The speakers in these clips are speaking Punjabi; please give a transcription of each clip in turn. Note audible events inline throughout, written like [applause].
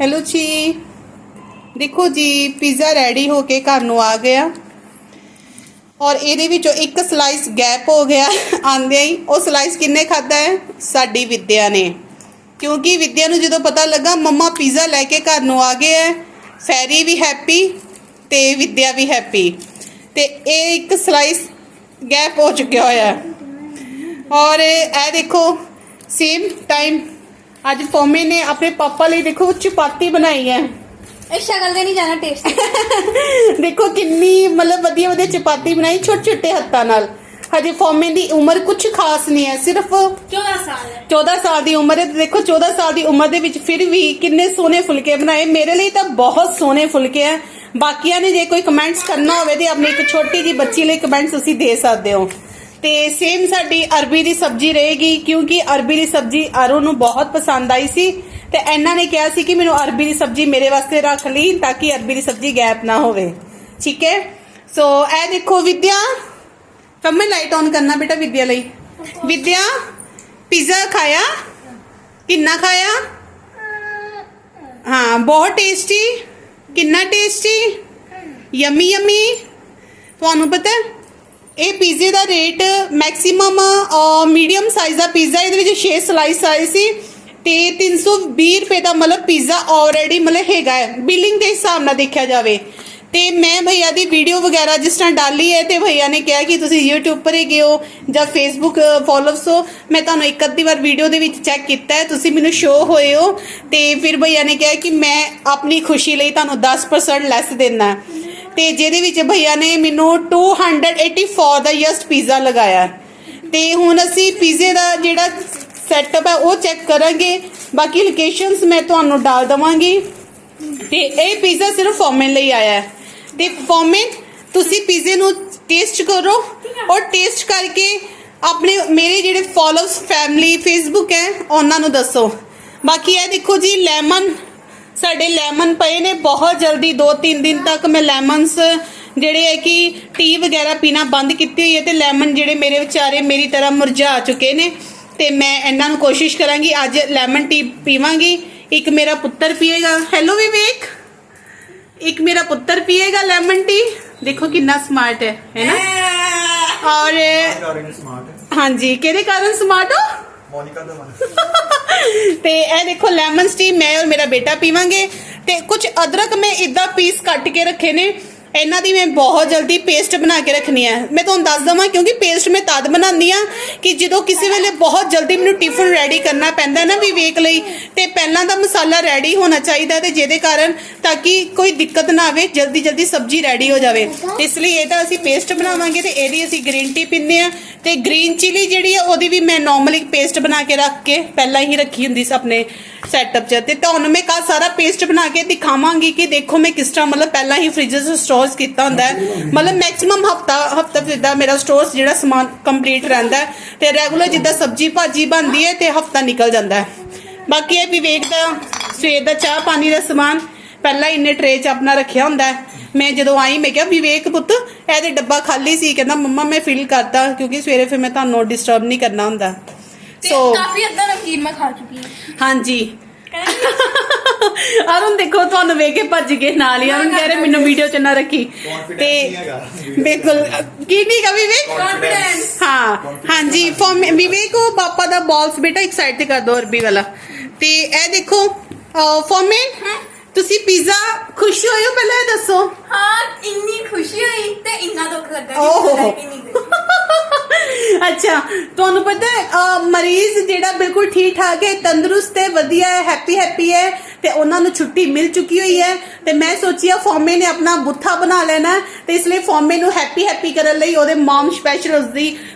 ਹੈਲੋ ਜੀ ਦੇਖੋ ਜੀ ਪੀਜ਼ਾ ਰੈਡੀ ਹੋ ਕੇ ਘਰ ਨੂੰ ਆ ਗਿਆ। ਔਰ ਇਹਦੇ ਵਿੱਚੋਂ ਇੱਕ ਸਲਾਈਸ ਗੈਪ ਹੋ ਗਿਆ ਆਂਦਿਆਂ ਹੀ। ਉਹ ਸਲਾਈਸ ਕਿੰਨੇ ਖਾਦਾ ਹੈ? ਸਾਡੀ ਵਿਦਿਆ ਨੇ। ਕਿਉਂਕਿ ਵਿਦਿਆ ਨੂੰ ਜਦੋਂ ਪਤਾ ਲੱਗਾ, ਮੰਮਾ ਪੀਜ਼ਾ ਲੈ ਕੇ ਘਰ ਨੂੰ ਆ ਗਏ ਹੈ। ਫੈਰੀ ਵੀ ਹੈਪੀ ਤੇ ਵਿਦਿਆ ਵੀ ਹੈਪੀ ਤੇ ਇਹ ਇੱਕ ਸਲਾਈਸ ਗੈਪ ਹੋ ਚੁੱਕਿਆ ਹੋਇਆ। ਔਰ ਇਹ ਦੇਖੋ ਸੇਮ ਟਾਈਮ ਅੱਜ ਫੋਮੇ ਨੇ ਆਪਣੇ ਪਾਪਾ ਲਈ ਦੇਖੋ ਚਪਾਤੀ ਬਣਾਈ ਹੈ। ਇਹ ਸ਼ਕਲ ਦੇ ਨਹੀਂ ਜਾਣਾ ਟੇਸਟ [laughs] ਦੇਖੋ ਕਿੰਨੀ ਮਤਲਬ ਵਧੀਆ ਵਧੀਆ ਚਪਾਤੀ ਬਣਾਈ ਛੋਟੇ ਛੋਟੇ ਹੱਥਾਂ ਨਾਲ। ਹਜੇ ਫੋਮੇ ਦੀ ਉਮਰ ਕੁਝ ਖਾਸ ਨਹੀਂ ਹੈ ਸਿਰਫ 14 ਸਾਲ ਹੈ। 14 ਸਾਲ ਦੀ ਉਮਰ ਹੈ ਤੇ ਦੇਖੋ 14 ਸਾਲ ਦੀ ਉਮਰ ਦੇ ਵਿੱਚ ਫਿਰ ਵੀ ਕਿੰਨੇ ਸੋਹਣੇ ਫੁਲਕੇ ਬਣਾਏ। ਮੇਰੇ ਲਈ ਤਾਂ ਬਹੁਤ ਸੋਹਣੇ ਫੁਲਕੇ ਆ ਬਾਕੀਆਂ ਨੇ ਜੇ ਕੋਈ ਕਮੈਂਟਸ ਕਰਨਾ ਹੋਵੇ ਤੇ ਆਪਣੀ ਇੱਕ ਛੋਟੀ ਜੀ ਬੱਚੀ ਲਈ ਕਮੈਂਟਸ ਤੁਸੀਂ ਦੇ ਸਕਦੇ ਹੋ। ਤੇ ਸੇਮ ਸਾਡੀ ਅਰਬੀ ਦੀ ਸਬਜ਼ੀ ਰਹੇਗੀ, ਕਿਉਂਕਿ ਅਰਬੀ ਦੀ ਸਬਜ਼ੀ ਅਰੂ ਨੂੰ ਬਹੁਤ ਪਸੰਦ ਆਈ ਸੀ ਤੇ ਇਹਨਾਂ ਨੇ ਕਿਹਾ ਸੀ ਕਿ ਮੈਨੂੰ ਅਰਬੀ ਦੀ ਸਬਜ਼ੀ ਮੇਰੇ ਵਾਸਤੇ ਰੱਖ ਲਈ ਤਾਂ ਕਿ ਅਰਬੀ ਦੀ ਸਬਜ਼ੀ ਗੈਪ ਨਾ ਹੋਵੇ। ਠੀਕ ਹੈ? ਸੋ ਇਹ ਦੇਖੋ ਵਿਦਿਆ। ਕਬ ਮੈਂ ਲਾਈਟ ਔਨ ਕਰਨਾ ਬੇਟਾ ਵਿਦਿਆ ਲਈ। ਵਿਦਿਆ ਪੀਜ਼ਾ ਖਾਇਆ? ਕਿੰਨਾ ਖਾਇਆ? ਹਾਂ, ਬਹੁਤ ਟੇਸਟੀ ਕਿੰਨਾ ਟੇਸਟੀ ਯਮੀ ਯਮੀ ਤੁਹਾਨੂੰ ਪਤਾ ਇਹ ਪੀਜ਼ੇ ਦਾ ਰੇਟ ਮੈਕਸਿਮਮ ਮੀਡੀਅਮ ਸਾਈਜ਼ ਦਾ ਪੀਜ਼ਾ, ਇਹਦੇ ਵਿੱਚ 6 ਸਲਾਈਸ ਆਏ ਸੀ ਤੇ 320 ਰੁਪਏ ਦਾ ਮਤਲਬ ਪੀਜ਼ਾ ਆਲਰੇਡੀ ਮਤਲਬ ਹੈਗਾ ਹੈ। ਬਿਲਿੰਗ ਦੇ ਹਿਸਾਬ ਨਾਲ ਦੇਖਿਆ ਜਾਵੇ ਤੇ ਮੈਂ ਭਈਆ ਦੀ ਵੀਡੀਓ ਵਗੈਰਾ ਜਿਸ ਤਰ੍ਹਾਂ ਡਾਲੀ ਹੈ ਤੇ ਭਈਆ ਨੇ ਕਿਹਾ ਕਿ ਤੁਸੀਂ YouTube ਪਰ ਹੀ ਗਏ ਹੋ ਜਾਂ Facebook ਫੋਲੋਅਰਸ ਹੋ। ਮੈਂ ਤੁਹਾਨੂੰ ਇੱਕ ਅੱਧੀ ਵਾਰ ਵੀਡੀਓ ਦੇ ਵਿੱਚ ਚੈੱਕ ਕੀਤਾ ਹੈ। ਤੁਸੀਂ ਮੈਨੂੰ ਸ਼ੋ ਹੋਏ ਹੋ ਤੇ ਫਿਰ ਭਈਆ ਨੇ ਕਿਹਾ ਕਿ ਮੈਂ ਆਪਣੀ ਖੁਸ਼ੀ ਲਈ ਤੁਹਾਨੂੰ 10% ਲੈਸ ਦੇਣਾ ਹੈ। ਤੇ ਜਿਹਦੇ ਵਿੱਚ ਭਈਆ ਨੇ ਮੈਨੂੰ 284 ਦਾ ਯਸਟ ਪੀਜ਼ਾ ਲਗਾਇਆ। ਹੈ। ਤੇ ਹੁਣ ਅਸੀਂ ਪੀਜ਼ੇ ਦਾ ਜਿਹੜਾ ਸੈਟਅਪ ਹੈ, ਉਹ ਚੈੱਕ ਕਰਾਂਗੇ। ਬਾਕੀ ਲੋਕੇਸ਼ਨਸ ਮੈਂ ਤੁਹਾਨੂੰ ਡਾਲ ਦਵਾਂਗੀ। ਤੇ ਇਹ ਪੀਜ਼ਾ ਸਿਰਫ ਫੋਮਨ ਲਈ ਆਇਆ ਹੈ। ਤੇ ਫੋਮਨ ਤੁਸੀਂ ਪੀਜ਼ੇ ਨੂੰ ਟੇਸਟ ਕਰੋ ਔਰ ਟੇਸਟ ਕਰਕੇ ਆਪਣੇ ਮੇਰੇ ਜਿਹੜੇ ਫੋਲੋਅਰਸ ਫੈਮਿਲੀ ਫੇਸਬੁੱਕ ਹੈ, ਉਹਨਾਂ ਨੂੰ ਦੱਸੋ। ਬਾਕੀ ਇਹ ਦੇਖੋ ਜੀ ਲੈਮਨ ਸਾਡੇ ਲੈਮਨ ਪਏ ਨੇ ਬਹੁਤ ਜਲਦੀ 2-3 ਦਿਨ ਤੱਕ ਮੈਂ ਲੈਮਨਸ ਜਿਹੜੇ ਹੈ ਕਿ ਟੀ ਵਗੈਰਾ ਪੀਣਾ ਬੰਦ ਕੀਤੀ ਹੋਈ ਹੈ ਤੇ ਲੈਮਨ ਜਿਹੜੇ ਮੇਰੇ ਵਿਚਾਰੇ ਮੇਰੀ ਤਰ੍ਹਾਂ ਮੁਰਝਾ ਚੁੱਕੇ ਨੇ ਤੇ ਮੈਂ ਇਹਨਾਂ ਨੂੰ ਕੋਸ਼ਿਸ਼ ਕਰਾਂਗੀ ਅੱਜ ਲੈਮਨ ਟੀ ਪੀਵਾਂਗੀ। ਇੱਕ ਮੇਰਾ ਪੁੱਤਰ ਪੀਏਗਾ। ਹੈਲੋ ਵਿਵੇਕ ਇੱਕ ਮੇਰਾ ਪੁੱਤਰ ਪੀਏਗਾ ਲੈਮਨ ਟੀ ਦੇਖੋ ਕਿੰਨਾ ਸਮਾਰਟ ਹੈ ਹੈ ਨਾ? ਔਰ ਕਾਰਨ ਸਮਾਰਟ ਹੈ ਹਾਂਜੀ ਕਿਹਦੇ ਕਾਰਨ ਸਮਾਰਟ ਹੋ? ਮੋਨਿਕਾ ਦਾ ਮਨ ਤੇ ਇਹ ਦੇਖੋ ਲੈਮਨ ਟੀ ਮੈਂ ਔਰ ਮੇਰਾ ਬੇਟਾ ਪੀਵਾਂਗੇ ਤੇ ਕੁਝ ਅਦਰਕ ਮੈਂ ਇਦਾਂ ਪੀਸ ਕੱਟ ਕੇ ਰੱਖੇ ਨੇ। ਇਹਨਾਂ ਦੀ ਮੈਂ ਬਹੁਤ ਜਲਦੀ ਪੇਸਟ ਬਣਾ ਕੇ ਰੱਖਣੀ ਹੈ ਮੈਂ ਤੁਹਾਨੂੰ ਦੱਸ ਦਵਾਂ, ਕਿਉਂਕਿ ਪੇਸਟ ਮੈਂ ਤਦ ਬਣਾਉਂਦੀ ਆ ਕਿ ਜਦੋਂ ਕਿਸੇ ਵੇਲੇ ਬਹੁਤ ਜਲਦੀ ਮੈਨੂੰ ਟਿਫਨ ਰੈਡੀ ਕਰਨਾ ਪੈਂਦਾ ਨਾ ਵਿਵੇਕ ਲਈ, ਤੇ ਪਹਿਲਾਂ ਦਾ ਮਸਾਲਾ ਰੈਡੀ ਹੋਣਾ ਚਾਹੀਦਾ ਤੇ ਜਿਹਦੇ ਕਾਰਨ ਤਾਂ ਕਿ ਕੋਈ ਦਿੱਕਤ ਨਾ ਆਵੇ ਜਲਦੀ ਜਲਦੀ ਸਬਜ਼ੀ ਰੈਡੀ ਹੋ ਜਾਵੇ। ਇਸ ਲਈ ਇਹਦਾ ਅਸੀਂ ਪੇਸਟ ਬਣਾਵਾਂਗੇ ਤੇ ਇਹਦੀ ਅਸੀਂ ਗ੍ਰੀਨ ਟੀ ਪੀਂਦੇ ਆ ਤੇ ਗ੍ਰੀਨ ਚਿਲੀ ਜਿਹੜੀ ਆ, ਉਹਦੀ ਵੀ ਮੈਂ ਨਾਰਮਲੀ ਪੇਸਟ ਬਣਾ ਕੇ ਰੱਖ ਕੇ ਪਹਿਲਾਂ ਹੀ ਰੱਖੀ ਹੁੰਦੀ ਸੀ ਆਪਣੇ ਸੈਟਅਪ 'ਚ। ਤੇ ਤੁਹਾਨੂੰ ਮੈਂ ਕੱਲ ਸਾਰਾ ਪੇਸਟ ਬਣਾ ਕੇ ਦਿਖਾਵਾਂਗੀ ਕਿ ਦੇਖੋ ਮੈਂ ਕਿਸ ਤਰ੍ਹਾਂ ਮਤਲਬ ਪਹਿਲਾਂ ਹੀ ਫ੍ਰਿਜ 'ਚ ਸਟੋਰ ਸਟੋਰਸ ਕੀਤਾ ਹੁੰਦਾ ਹੈ। ਮਤਲਬ ਮੈਕਸਿਮਮ ਹਫਤਾ ਹਫਤਾ ਜਿੱਦਾਂ ਮੇਰਾ ਸਟੋਰਸ ਜਿਹੜਾ ਸਮਾਨ ਕੰਪਲੀਟ ਰਹਿੰਦਾ ਹੈ ਤੇ ਰੈਗੂਲਰ ਜਿੱਦਾਂ ਸਬਜ਼ੀ ਭਾਜੀ ਬਣਦੀ ਹੈ ਤੇ ਹਫਤਾ ਨਿਕਲ ਜਾਂਦਾ ਹੈ। ਬਾਕੀ ਇਹ ਵਿਵੇਕ ਦਾ ਸਵੇਰ ਦਾ ਚਾਹ ਪਾਣੀ ਦਾ ਸਮਾਨ ਪਹਿਲਾਂ ਇੰਨੇ ਟਰੇ 'ਚ ਆਪਣਾ ਰੱਖਿਆ ਹੁੰਦਾ ਹੈ। ਮੈਂ ਜਦੋਂ ਆਈ ਮੈਂ ਕਿਹਾ ਵਿਵੇਕ ਪੁੱਤ ਇਹਦੇ ਡੱਬਾ ਖਾਲੀ ਸੀ। ਕਹਿੰਦਾ ਮੰਮਾ ਮੈਂ ਫਿਲ ਕਰਤਾ ਕਿਉਂਕਿ ਸਵੇਰੇ ਫਿਰ ਮੈਂ ਤੁਹਾਨੂੰ ਡਿਸਟਰਬ ਨਹੀਂ ਕਰਨਾ ਹੁੰਦਾ। ਤੇ ਸੋ ਕਾਫੀ ਅੱਧਾ ਨਮਕੀਨ ਮੈਂ ਖਾ ਚੁੱਕੀ ਹਾਂ। ਹਾਂਜੀ। [laughs] ਅਰੁਣ ਦੇਖੋ ਤੁਹਾਨੂੰ ਵੇਖ ਕੇ ਭੱਜ ਗਏ ਨਾਲ ਹੀ। ਅਰੁਣ ਕਹਿ ਮੈਨੂੰ ਵੀਡੀਓ ਚ ਨਾ ਰੱਖੀ। ਤੇ ਬਿਲਕੁਲ ਕੀ ਨਹੀਂ ਕਵੀ ਵੇ? ਕੌਨਫੀਡੈਂਸ ਹਾਂ ਹਾਂਜੀ ਫॉर ਵਿਵੇਕ ਉਹ ਪਾਪਾ ਦਾ ਬਾਲਸ ਬੇਟਾ ਇੱਕ ਸਾਈਡ ਤੇ ਕਰ ਦੋ ਅਰਬੀ ਵਾਲਾ। ਤੇ ਇਹ ਦੇਖੋ ਫॉर ਮੈਂ ਤੁਸੀਂ ਪੀਜ਼ਾ ਖੁਸ਼ ਹੋਏ ਹੋ? ਪਹਿਲਾਂ ਦੱਸੋ। ਹਾਂ ਇੰਨੀ ਖੁਸ਼ੀ ਹੋਈ ਤੇ ਇੰਨਾ ਦੁੱਖ ਲੱਗਾ ਕਿ ਅੱਛਾ ਤੁਹਾਨੂੰ ਪਤਾ ਅਹ, ਮਰੀਜ਼ ਜਿਹੜਾ ਬਿਲਕੁਲ ਠੀਕ ਠਾਕ ਹੈ ਤੰਦਰੁਸਤ ਹੈ ਵਧੀਆ ਹੈ ਹੈਪੀ ਹੈਪੀ ਹੈ ਤੇ ਉਹਨਾਂ ਨੂੰ ਛੁੱਟੀ ਮਿਲ ਚੁੱਕੀ ਹੋਈ ਹੈ ਤੇ ਮੈਂ ਸੋਚਿਆ ਫੋਮੇ ਨੇ ਆਪਣਾ ਬੁੱਥਾ ਬਣਾ ਲੈਣਾ ਹੈ ਤੇ ਇਸ ਲਈ ਫੋਮੇ ਨੂੰ ਹੈਪੀ ਹੈਪੀ ਕਰਨ ਲਈ ਉਹਦੇ ਮਮ ਸਪੈਸ਼ਲ ਉਸ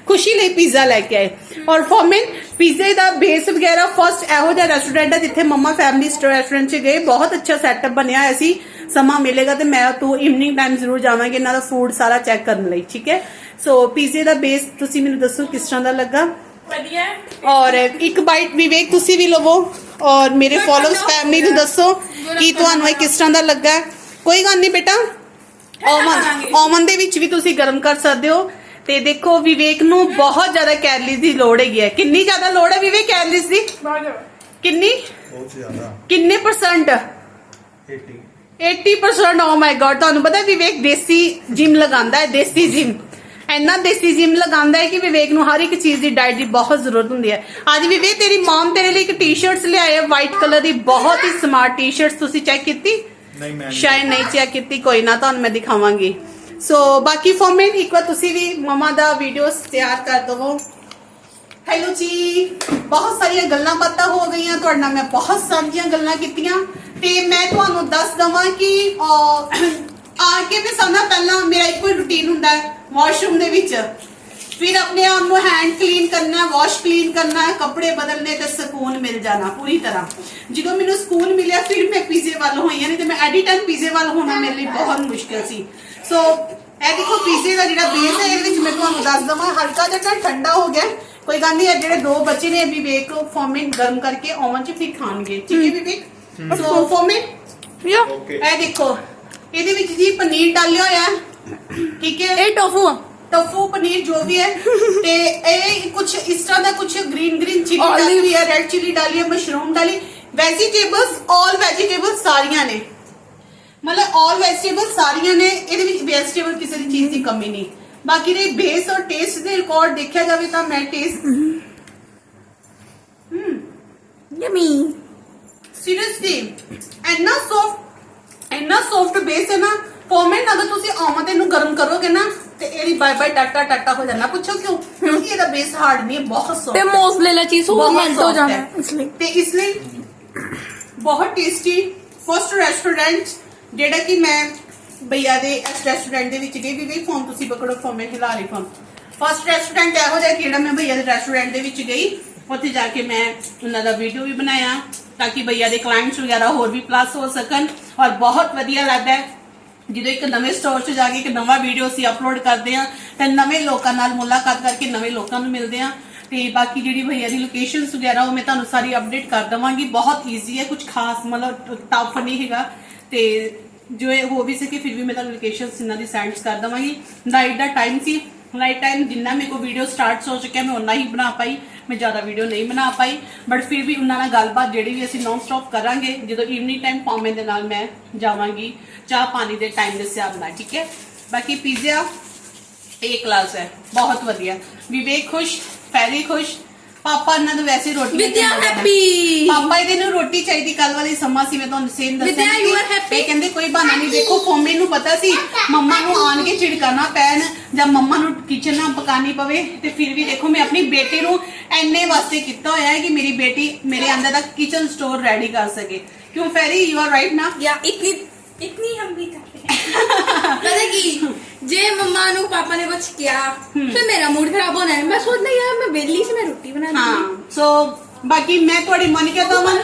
ਖੁਸ਼ੀ ਲਈ ਪੀਜ਼ਾ ਲੈ ਕੇ ਆਏ। ਔਰ ਫੋਮੇ ਪੀਜ਼ੇ ਦਾ ਬੇਸ ਵਗੈਰਾ ਫਸਟ ਇਹੋ ਜਿਹਾ ਰੈਸਟੋਰੈਂਟ ਹੈ ਜਿੱਥੇ ਮੰਮਾ ਫੈਮਿਲੀ ਰੈਸਟੋਰੈਂਟ 'ਚ ਗਏ ਬਹੁਤ ਅੱਛਾ ਸੈਟਅਪ ਬਣਿਆ ਹੋਇਆ ਸੀ ਸਮਾਂ ਮਿਲੇਗਾ ਤੇ ਮੈਂ ਤੂੰ ਇਵਨਿੰਗ ਟਾਈਮ ਜ਼ਰੂਰ ਜਾਵਾਂਗੇ ਇਹਨਾਂ ਦਾ ਫੂਡ ਸਾਰਾ ਚੈੱਕ ਕਰਨ ਲਈ ਠੀਕ ਹੈ? ਸੋ ਪੀਜ਼ੇ ਦਾ ਬੇਸ ਤੁਸੀਂ ਮੈਨੂੰ ਦੱਸੋ ਕਿਸ ਤਰ੍ਹਾਂ ਦਾ ਲੱਗਾ? ਵਧੀਆ। ਔਰ ਇੱਕ ਬਾਈਟ ਵਿਵੇਕ ਤੁਸੀਂ ਵੀ ਲਵੋ। ਔਰ ਮੇਰੇ ਫੋਲੋਅਰਸ ਫੈਮਿਲੀ ਨੂੰ ਦੱਸੋ ਕਿ ਤੁਹਾਨੂੰ ਇਹ ਕਿਸ ਤਰ੍ਹਾਂ ਦਾ ਲੱਗਾ। ਕੋਈ ਗੱਲ ਨਹੀਂ ਬੇਟਾ। ਓਵਨ ਓਵਨ ਦੇ ਵਿੱਚ ਵੀ ਤੁਸੀਂ ਗਰਮ ਕਰ ਸਕਦੇ ਹੋ। ਤੇ ਦੇਖੋ ਵਿਵੇਕ ਨੂੰ ਬਹੁਤ ਜ਼ਿਆਦਾ ਕੈਲਰੀਜ਼ ਦੀ ਲੋੜ ਹੈਗੀ ਹੈ। ਕਿੰਨੀ ਜ਼ਿਆਦਾ ਲੋੜ ਹੈ ਵਿਵੇਕ ਕੈਲਰੀਜ਼ ਦੀ? ਬਹੁਤ ਜ਼ਿਆਦਾ। ਕਿੰਨੀ? ਬਹੁਤ ਜ਼ਿਆਦਾ। ਕਿੰਨੇ ਪਰਸੈਂਟ 80 80% ਓ ਮਾਈ ਗॉड ਤੁਹਾਨੂੰ ਪਤਾ ਵਿਵੇਕ ਦੇਸੀ ਜਿਮ ਲਗਾਉਂਦਾ ਹੈ ਦੇਸੀ ਜਿਮ ਇੰਨਾ ਦੇਸੀ ਜਿਮ ਲਗਾਉਂਦਾ ਹੈ ਕਿ ਵਿਵੇਕ ਨੂੰ ਹਰ ਇੱਕ ਚੀਜ਼ ਦੀ ਡਾਈਟ ਦੀ ਬਹੁਤ ਜ਼ਰੂਰਤ ਹੁੰਦੀ ਹੈ। ਅੱਜ ਵਿਵੇਕ ਤੇਰੀ ਮਾਮ ਤੇਰੇ ਲਈ ਇੱਕ ਟੀ-ਸ਼ਰਟਸ ਲਿਆਏ ਆ ਵਾਈਟ ਕਲਰ ਦੀ ਬਹੁਤ ਹੀ ਸਮਾਰਟ ਟੀ-ਸ਼ਰਟਸ ਤੁਸੀਂ ਚੈੱਕ ਕੀਤੀ? ਨਹੀਂ ਮੈਂ ਨਹੀਂ ਚੈੱਕ ਕੀਤੀ ਕੋਈ ਨਾ ਤੁਹਾਨੂੰ ਮੈਂ ਦਿਖਾਵਾਂਗੀ। ਸੋ ਬਾਕੀ ਫੋਰਮੈਟ ਇੱਕ ਵਾਰ ਤੁਸੀਂ ਵੀ ਮਮਾ ਦਾ ਵੀਡੀਓਸ ਤਿਆਰ ਕਰ ਦਵੋ। ਹੈਲੋ ਜੀ ਬਹੁਤ ਸਾਰੀਆਂ ਗੱਲਾਂ ਬਾਤਾਂ ਹੋ ਗਈਆਂ ਤੁਹਾਡੇ ਨਾਲ ਮੈਂ ਬਹੁਤ ਸਾਰੀਆਂ ਗੱਲਾਂ ਕੀਤੀਆਂ। ਤੇ ਮੈਂ ਤੁਹਾਨੂੰ ਦੱਸ ਦਵਾਂ ਕਿ ਆ ਕੇ ਮੈਂ ਸਭ ਨਾਲ ਪਹਿਲਾਂ ਮੇਰਾ ਇੱਕੋ ਹੀ ਰੁਟੀਨ ਹੁੰਦਾ ਹੈ ਵਾਸ਼ਰੂਮ ਦੇ ਵਿੱਚ। ਫਿਰ ਆਪਣੇ ਆਪ ਨੂੰ ਹੈਂਡ ਕਲੀਨ ਕਰਨਾ ਵਾਸ਼ ਕਲੀਨ ਕਰਨਾ ਕੱਪੜੇ ਬਦਲਨੇ ਤੇ ਸਕੂਨ ਮਿਲ ਜਾਣਾ ਪੂਰੀ ਤਰ੍ਹਾਂ। ਜਦੋਂ ਮੈਨੂੰ ਸਕੂਨ ਮਿਲਿਆ ਫਿਰ ਮੈਂ ਪੀਜ਼ੇ ਵੱਲ ਹੋਈ ਹਾਂ ਨਹੀਂ ਤੇ ਮੈਂ ਐਡੀ ਟਾਈਮ ਪੀਜ਼ੇ ਵੱਲ ਹੋਣਾ ਮੇਰੇ ਲਈ ਬਹੁਤ ਮੁਸ਼ਕਿਲ ਸੀ। ਸੋ ਇਹ ਦੇਖੋ ਪੀਜ਼ੇ ਦਾ ਜਿਹੜਾ ਬੇਸ ਹੈ ਇਹਦੇ ਵਿੱਚ ਮੈਂ ਤੁਹਾਨੂੰ ਦੱਸ ਦਵਾਂ ਹਲਕਾ ਜਿਹਾ ਠੰਡਾ ਹੋ ਗਿਆ ਕੋਈ ਗੱਲ ਨਹੀਂ ਇਹ ਜਿਹੜੇ ਦੋ ਬੱਚੇ ਨੇ ਵਿਵੇਕ ਫੋਮਿੰਗ ਗਰਮ ਕਰਕੇ ਓਵਨ 'ਚ ਫਿਰ ਖਾਣਗੇ। ਠੀਕ ਹੈ ਵਿਵੇਕ? ਸੋ ਯਾ ਓਕੇ ਇਹ ਦੇਖੋ ਇਹਦੇ ਵਿੱਚ ਜੀ ਪਨੀਰ ਡਾਲਿਆ ਹੋਇਆ ਹੈ। ਠੀਕ ਹੈ। ਇਹ ਟੋਫੂ ਆ। ਟਫੂ ਪਨੀਰ ਜੋ ਵੀ ਹੈ। ਤੇ ਇਹ ਕੁਝ ਇਸ ਤਰ੍ਹਾਂ ਦਾ ਕੁਝ ਗ੍ਰੀਨ ਗ੍ਰੀਨ ਚਿਲੀ. ਡਾਲੀ ਹੋਈ ਹੈ ਰੈਡ ਚਿਲੀ ਡਾਲੀ ਹੈ ਮਸ਼ਰੂਮ ਡਾਲੀ। ਵੈਜੀਟੇਬਲਸ 올 ਵੈਜੀਟੇਬਲਸ ਸਾਰੀਆਂ ਨੇ। ਮਤਲਬ 올 ਵੈਜੀਟੇਬਲ ਸਾਰੀਆਂ ਨੇ। ਇਹਦੇ ਵਿੱਚ ਵੈਜੀਟੇਬਲ ਕਿਸੇ ਦੀ ਚੀਜ਼ ਦੀ ਕਮੀ ਨਹੀਂ। ਬਾਕੀ ਦੇ ਬੇਸ ਔਰ ਟੇਸਟ ਦੇ ਰਿਕਾਰਡ ਦੇਖਿਆ ਜਾਵੇ ਤਾਂ ਮੈਂ ਟੇਸਟ ਯਮੀ ਸੀਰੀਅਸਲੀ ਇੰਨਾ ਸੌਫਟ ਇੰਨਾ ਸੌਫਟ ਬੇਸ ਹੈ ਨਾ ਫੋਰਮੈਟ ਅਗਰ ਤੁਸੀਂ ਆਮਦ ਇਹਨੂੰ ਗਰਮ ਕਰੋਗੇ ਨਾ ਤੇ ਇਹਦੀ ਬਾਏ ਬਾਏ ਟਾਟਾ ਟਾਟਾ ਹੋ ਜਾਣਾ। ਪੁੱਛੋ ਕਿਉਂ? ਕਿਉਂਕਿ ਇਹਦਾ ਬੇਸ ਹਾਰਡ ਨਹੀਂ ਹੈ ਬਹੁਤ ਸੌਫਟ ਤੇ ਮੋਸਲੇ ਲਾ ਚੀਜ਼ ਹੋ ਬਹੁਤ ਮਿੰਟ ਹੋ ਜਾਣਾ। ਇਸ ਲਈ। ਤੇ ਇਸ ਲਈ ਬਹੁਤ ਟੇਸਟੀ ਫਸਟ ਰੈਸਟੋਰੈਂਟ ਜਿਹੜਾ ਕਿ ਮੈਂ ਭਈਆ ਦੇ ਇਸ ਰੈਸਟੋਰੈਂਟ ਦੇ ਵਿੱਚ ਗਈ ਵੀ ਗਈ ਫੋਨ ਤੁਸੀਂ ਪਕੜੋ ਮੈਂ ਹਿਲਾ ਰਹੀ ਫੋਨ ਫਸਟ ਰੈਸਟੋਰੈਂਟ ਇਹੋ ਜਿਹਾ ਕਿ ਜਿਹੜਾ ਮੈਂ ਭਈਆ ਦੇ ਰੈਸਟੋਰੈਂਟ ਦੇ ਵਿੱਚ ਗਈ। ਉੱਥੇ ਜਾ ਕੇ ਮੈਂ ਉਹਨਾਂ ਦਾ ਵੀਡੀਓ ਵੀ ਬਣਾਇਆ ਤਾਂ ਕਿ ਭਈਆ ਦੇ ਕਲਾਇੰਟਸ ਵਗੈਰਾ ਹੋਰ ਵੀ ਪਲੱਸ ਹੋ ਸਕਣ। ਔਰ ਬਹੁਤ ਵਧੀਆ ਲੱਗਦਾ ਹੈ। ਜਦੋਂ ਇੱਕ ਨਵੇਂ ਸਟੋਰ 'ਚ ਜਾ ਕੇ ਇੱਕ ਨਵਾਂ ਵੀਡੀਓ ਅਸੀਂ ਅਪਲੋਡ ਕਰਦੇ ਆ ਤੇ ਨਵੇਂ ਲੋਕਾਂ ਨਾਲ ਮੁਲਾਕਾਤ ਕਰਕੇ ਨਵੇਂ ਲੋਕਾਂ ਨੂੰ ਮਿਲਦੇ ਆ ਤੇ ਬਾਕੀ ਜਿਹੜੀ ਭਈਆ ਦੀ ਲੋਕੇਸ਼ਨਸ ਵਗੈਰਾ, ਉਹ ਮੈਂ ਤੁਹਾਨੂੰ ਸਾਰੀ ਅਪਡੇਟ ਕਰ ਦਵਾਂਗੀ। ਬਹੁਤ ਈਜ਼ੀ ਹੈ ਕੁਝ ਖਾਸ ਮਤਲਬ ਟਫ ਨਹੀਂ ਹੈਗਾ। ਤੇ ਜੋ ਇਹ ਹੋ ਵੀ ਸਕੇ, ਫਿਰ ਵੀ ਮੈਂ ਤੁਹਾਨੂੰ ਲੋਕੇਸ਼ਨਸ ਇਹਨਾਂ ਦੀ ਸੈਂਡਸ ਕਰ ਦਵਾਂਗੀ। ਨਾਈਟ ਦਾ ਟਾਈਮ ਸੀ। ਨਾਈਟ ਟਾਈਮ ਜਿੰਨਾ ਮੇਰੇ ਕੋ ਵੀਡੀਓ ਸਟਾਰਟ ਹੋ ਚੁੱਕਿਆ, ਮੈਂ ਉਨਾ ਹੀ ਬਣਾ ਪਾਈ। ਮੈਂ ਜ਼ਿਆਦਾ ਵੀਡੀਓ ਨਹੀਂ ਬਣਾ ਪਾਈ ਬਟ ਫਿਰ ਵੀ ਉਹਨਾਂ ਨਾਲ ਗੱਲਬਾਤ ਜਿਹੜੀ ਵੀ ਅਸੀਂ ਨਾਨ ਸਟਾਪ ਕਰਾਂਗੇ, ਜਦੋਂ ਈਵਨਿੰਗ ਟਾਈਮ ਪਾਵੇਂ ਦੇ ਨਾਲ ਮੈਂ ਜਾਵਾਂਗੀ, ਚਾਹ ਪਾਣੀ ਦੇ ਟਾਈਮ ਦੇ ਹਿਸਾਬ ਨਾਲ, ਠੀਕ ਹੈ? ਬਾਕੀ ਪੀਜ਼ਾ ਇਹ ਕਲਾਸ ਹੈ, ਬਹੁਤ ਵਧੀਆ। ਵਿਵੇਕ ਖੁਸ਼, ਫੈਰੀ ਖੁਸ਼ ਪਾਪਾ ਇਹਨਾਂ ਨੂੰ ਵੈਸੇ ਰੋਟੀ ਵਿਦਿਆ ਨਹੀਂ ਖਾਂਦੇ। ਹੈਪੀ ਪਾਪਾ ਇਹਦੇ ਨੂੰ ਰੋਟੀ ਚਾਹੀਦੀ ਕੱਲ ਵਾਲੀ ਸਮਾਂ ਸੀ ਮੈਂ ਤੁਹਾਨੂੰ ਸੇਮ ਦੱਸਿਆ ਵਿਦਿਆ, ਸੀ you are happy? ਇਹ ਕਹਿੰਦੇ ਕੋਈ ਬਹਾਨਾ ਨਹੀਂ ਦੇਖੋ ਫੋਮੇ ਨੂੰ ਪਤਾ ਸੀ ਮੰਮਾ ਨੂੰ ਆਣ ਕੇ ਝਿੜਕਾਣਾ ਪੈਣ ਜਾਂ ਮੰਮਾ ਨੂੰ ਕਿਚਨ ਨਾ ਪਕਾਣੀ ਪਵੇ ਤੇ ਫਿਰ ਵੀ ਦੇਖੋ ਮੈਂ ਆਪਣੀ ਬੇਟੀ ਨੂੰ ਐਨੇ ਵਾਸਤੇ ਕੀਤਾ ਹੋਇਆ ਹੈ ਕਿ ਮੇਰੀ ਬੇਟੀ ਮੇਰੇ ਅੰਦਰ ਦਾ ਕਿਚਨ ਸਟੋਰ ਰੈਡੀ ਕਰ ਸਕੇ ਕਿਉਂ ਫੈਰੀ ਯੂ ਆਰ ਰਾਈਟ ਨਾ या इतनी इतनी हम भी करते हैं पता की जे मम्मा नु पापा ने कुछ किया फिर मेरा मूड खराब होना है मैं सोचना यार मैं बेली से मैं रोटी बना ਹਾਂ ਸੋ ਬਾਕੀ ਮੈਂ ਤੁਹਾਡੀ ਮੋਨਿਕਾ ਦਮਨ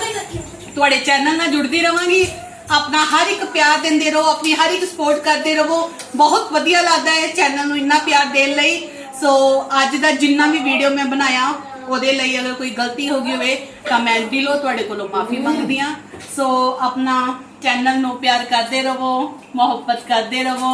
ਤੁਹਾਡੇ ਚੈਨਲ ਨਾਲ ਜੁੜਦੀ ਰਵਾਂਗੀ ਆਪਣਾ ਹਰ ਇੱਕ ਪਿਆਰ ਦਿੰਦੇ ਰਹੋ ਆਪਣੀ ਹਰ ਇੱਕ ਸਪੋਰਟ ਕਰਦੇ ਰਹੋ ਬਹੁਤ ਵਧੀਆ ਲੱਗਦਾ ਹੈ ਚੈਨਲ ਨੂੰ ਇੰਨਾ ਪਿਆਰ ਦੇਣ ਲਈ ਸੋ ਅੱਜ ਦਾ ਜਿੰਨਾ ਵੀ ਵੀਡੀਓ ਮੈਂ ਬਣਾਇਆ ਉਹਦੇ ਲਈ ਅਗਰ ਕੋਈ ਗਲਤੀ ਹੋ ਗਈ ਹੋਵੇ ਤਾਂ ਮੈਂ ਦਿਲੋਂ ਤੁਹਾਡੇ ਕੋਲੋਂ ਮਾਫੀ ਮੰਗਦੀ ਹਾਂ ਸੋ ਆਪਣਾ ਚੈਨਲ ਨੂੰ ਪਿਆਰ ਕਰਦੇ ਰਹੋ ਮੁਹੱਬਤ ਕਰਦੇ ਰਹੋ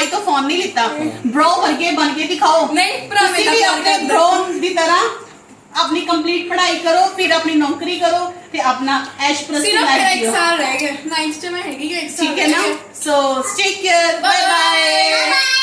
भाई तो फ़ोन नहीं लेता। हाँ। ब्रो बन के बन के दिखाओ। नहीं भी अपने ब्रो की तरह अपनी कंप्लीट पढ़ाई करो फिर अपनी नौकरी करो फिर अपना ऐश सिर्फ़ एक साल रह गया। नाइन्थ में है ठीक है ना? So take care bye bye